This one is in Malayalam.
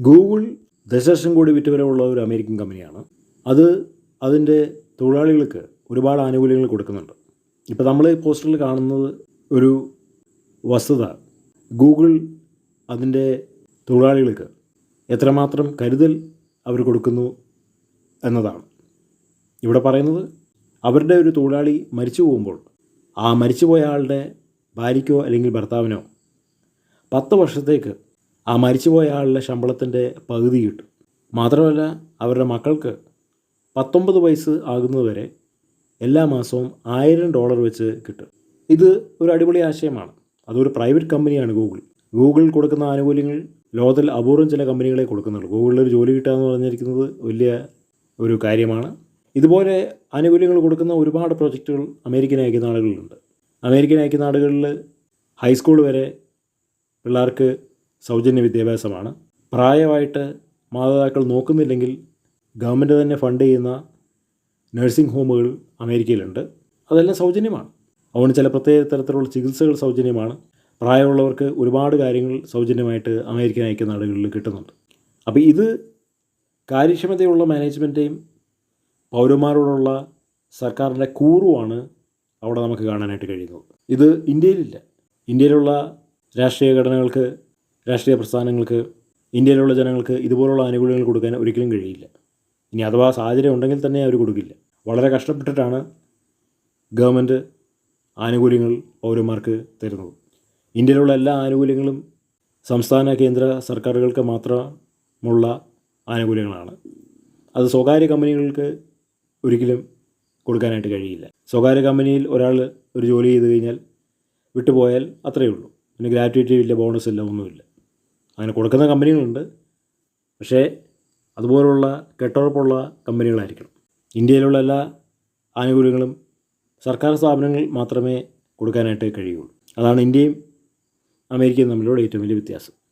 ഗൂഗിൾ ദശലക്ഷം കോടി വിറ്റുവരവുള്ള ഒരു അമേരിക്കൻ കമ്പനിയാണ്. അത് അതിന്റെ തൊഴിലാളികൾക്ക് ഒരുപാട് ആനുകൂല്യങ്ങൾ കൊടുക്കുന്നുണ്ട്. ഇപ്പോൾ നമ്മൾ പോസ്റ്ററിൽ കാണുന്നത് ഒരു വസ്തുത. ഗൂഗിൾ അതിന്റെ തൊഴിലാളികൾക്ക് എത്രമാത്രം കരുതൽ അവർ കൊടുക്കുന്നു എന്നതാണ്. ഇവിടെ പറയുന്നത് അവരുടെ ഒരു തൊഴിലാളി മരിച്ചു പോകുമ്പോൾ ആ മരിച്ചുപോയ ആളുടെ ഭാര്യയ്ക്കോ അല്ലെങ്കിൽ ഭർത്താവിനോ പത്ത് വർഷത്തേക്ക് ആ മരിച്ചുപോയ ആളുടെ ശമ്പളത്തിന്റെ പകുതി കിട്ടും. മാത്രമല്ല അവരുടെ മക്കൾക്ക് പത്തൊമ്പത് വയസ്സ് ആകുന്നതുവരെ എല്ലാ മാസവും ആയിരം ഡോളർ വെച്ച് കിട്ടും. ഇത് ഒരു അടിപൊളി ആശയമാണ്. അതൊരു പ്രൈവറ്റ് കമ്പനിയാണ് ഗൂഗിൾ. ഗൂഗിൾ കൊടുക്കുന്ന ആനുകൂല്യങ്ങൾ ലോകത്തിൽ അപൂർവം ചില കമ്പനികളെ കൊടുക്കുന്നുള്ളൂ. ഗൂഗിളിൽ ഒരു ജോലി കിട്ടുക എന്ന് പറഞ്ഞിരിക്കുന്നത് വലിയ ഒരു കാര്യമാണ്. ഇതുപോലെ ആനുകൂല്യങ്ങൾ കൊടുക്കുന്ന ഒരുപാട് പ്രോജക്റ്റുകൾ അമേരിക്കൻ ഐക്യനാടുകളിലുണ്ട് അമേരിക്കൻ ഐക്യനാടുകളിൽ ഹൈസ്കൂൾ വരെ പിള്ളേർക്ക് സൗജന്യ വിദ്യാഭ്യാസമാണ്. പ്രായമായിട്ട് മാതാപിതാക്കൾ നോക്കുന്നില്ലെങ്കിൽ ഗവൺമെന്റ് തന്നെ ഫണ്ട് ചെയ്യുന്ന നഴ്സിംഗ് ഹോമുകൾ അമേരിക്കയിലുണ്ട്. അതെല്ലാം സൗജന്യമാണ്. അതുകൊണ്ട് ചില പ്രത്യേക തരത്തിലുള്ള ചികിത്സകൾ സൗജന്യമാണ്. പ്രായമുള്ളവർക്ക് ഒരുപാട് കാര്യങ്ങൾ സൗജന്യമായിട്ട് അമേരിക്കൻ അയക്കുന്ന നാടുകളിൽ കിട്ടുന്നുണ്ട്. അപ്പോൾ ഇത് കാര്യക്ഷമതയുള്ള മാനേജ്മെന്റേയും പൗരന്മാരോടുള്ള സർക്കാരിന്റെ കൂറുമാണ് അവിടെ നമുക്ക് കാണാനായിട്ട് കഴിയുന്നത്. ഇത് ഇന്ത്യയിലില്ല. ഇന്ത്യയിലുള്ള രാഷ്ട്രീയ ഘടനകൾക്ക് രാഷ്ട്രീയ പ്രസ്ഥാനങ്ങൾക്ക് ഇന്ത്യയിലുള്ള ജനങ്ങൾക്ക് ഇതുപോലുള്ള ആനുകൂല്യങ്ങൾ കൊടുക്കാൻ ഒരിക്കലും കഴിയില്ല. ഇനി അഥവാ സാഹചര്യം ഉണ്ടെങ്കിൽ തന്നെ അവർ കൊടുക്കില്ല. വളരെ കഷ്ടപ്പെട്ടിട്ടാണ് ഗവൺമെന്റ് ആനുകൂല്യങ്ങൾ പൗരന്മാർക്ക് തരുന്നത്. ഇന്ത്യയിലുള്ള എല്ലാ ആനുകൂല്യങ്ങളും സംസ്ഥാന കേന്ദ്ര സർക്കാരുകൾക്ക് മാത്രമുള്ള ആനുകൂല്യങ്ങളാണ്. അത് സ്വകാര്യ കമ്പനികൾക്ക് ഒരിക്കലും കൊടുക്കാനായിട്ട് കഴിയില്ല. സ്വകാര്യ കമ്പനിയിൽ ഒരാൾ ഒരു ജോലി ചെയ്ത് കഴിഞ്ഞാൽ വിട്ടുപോയാൽ അത്രയേ ഉള്ളൂ. പിന്നെ ഗ്രാറ്റുവിറ്റി ഇല്ല ബോണസ് ഇല്ല ഒന്നുമില്ല. അങ്ങനെ കൊടുക്കുന്ന കമ്പനികളുണ്ട്. പക്ഷേ അതുപോലുള്ള കെട്ടുറപ്പുള്ള കമ്പനികളായിരിക്കണം. ഇന്ത്യയിലുള്ള എല്ലാ ആനുകൂല്യങ്ങളും സർക്കാർ സ്ഥാപനങ്ങൾ മാത്രമേ കൊടുക്കാനായിട്ട് കഴിയുള്ളൂ. അതാണ് ഇന്ത്യയും അമേരിക്കയും തമ്മിലുള്ള ഏറ്റവും വലിയ വ്യത്യാസം.